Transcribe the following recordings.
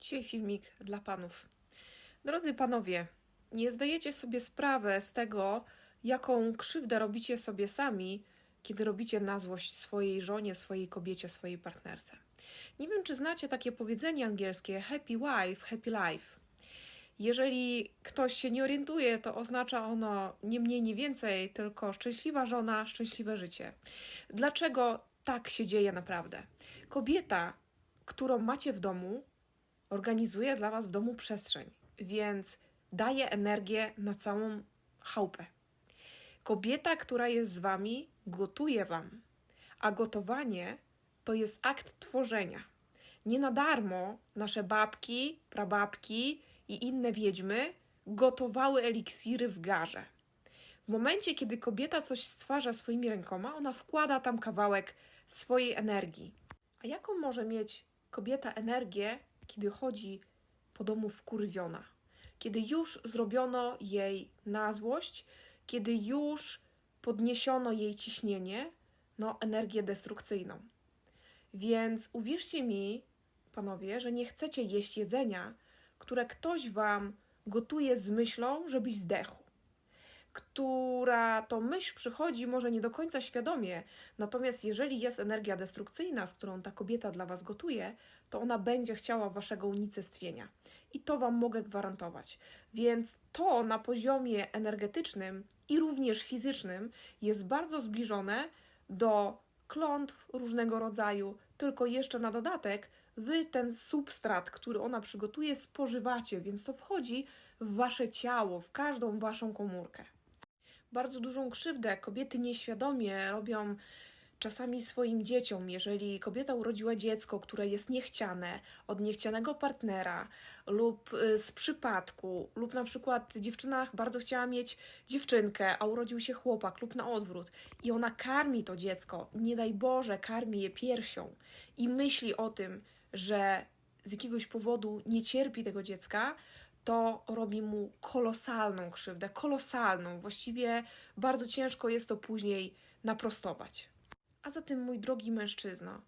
Dzisiaj filmik dla panów. Drodzy panowie, nie zdajecie sobie sprawę z tego, jaką krzywdę robicie sobie sami, kiedy robicie na złość swojej żonie, swojej kobiecie, swojej partnerce. Nie wiem, czy znacie takie powiedzenie angielskie happy wife, happy life. Jeżeli ktoś się nie orientuje, to oznacza ono nie mniej, nie więcej, tylko szczęśliwa żona, szczęśliwe życie. Dlaczego tak się dzieje naprawdę? Kobieta, którą macie w domu, organizuje dla Was w domu przestrzeń, więc daje energię na całą chałupę. Kobieta, która jest z Wami, gotuje Wam, a gotowanie to jest akt tworzenia. Nie na darmo nasze babki, prababki i inne wiedźmy gotowały eliksiry w garze. W momencie, kiedy kobieta coś stwarza swoimi rękoma, ona wkłada tam kawałek swojej energii. A jaką może mieć kobieta energię, kiedy chodzi po domu wkurwiona? Kiedy już zrobiono jej na złość, kiedy już podniesiono jej ciśnienie, no energię destrukcyjną. Więc uwierzcie mi, panowie, że nie chcecie jeść jedzenia, które ktoś wam gotuje z myślą, żebyś zdechł która to myśl przychodzi może nie do końca świadomie, natomiast jeżeli jest energia destrukcyjna, z którą ta kobieta dla Was gotuje, to ona będzie chciała Waszego unicestwienia. I to Wam mogę gwarantować. Więc to na poziomie energetycznym i również fizycznym jest bardzo zbliżone do klątw różnego rodzaju, tylko jeszcze na dodatek Wy ten substrat, który ona przygotuje, spożywacie, więc to wchodzi w Wasze ciało, w każdą Waszą komórkę bardzo dużą krzywdę. Kobiety nieświadomie robią czasami swoim dzieciom, jeżeli kobieta urodziła dziecko, które jest niechciane od niechcianego partnera lub y, z przypadku, lub na przykład dziewczyna bardzo chciała mieć dziewczynkę, a urodził się chłopak, lub na odwrót, i ona karmi to dziecko, nie daj Boże, karmi je piersią i myśli o tym, że z jakiegoś powodu nie cierpi tego dziecka, to robi mu kolosalną krzywdę, kolosalną. Właściwie bardzo ciężko jest to później naprostować. A zatem, mój drogi mężczyzno,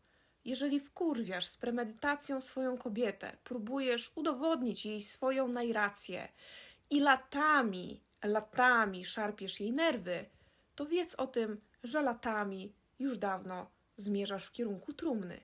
jeżeli wkurwiasz z premedytacją swoją kobietę, próbujesz udowodnić jej swoją najrację i latami, latami szarpiesz jej nerwy, to wiedz o tym, że latami już dawno zmierzasz w kierunku trumny.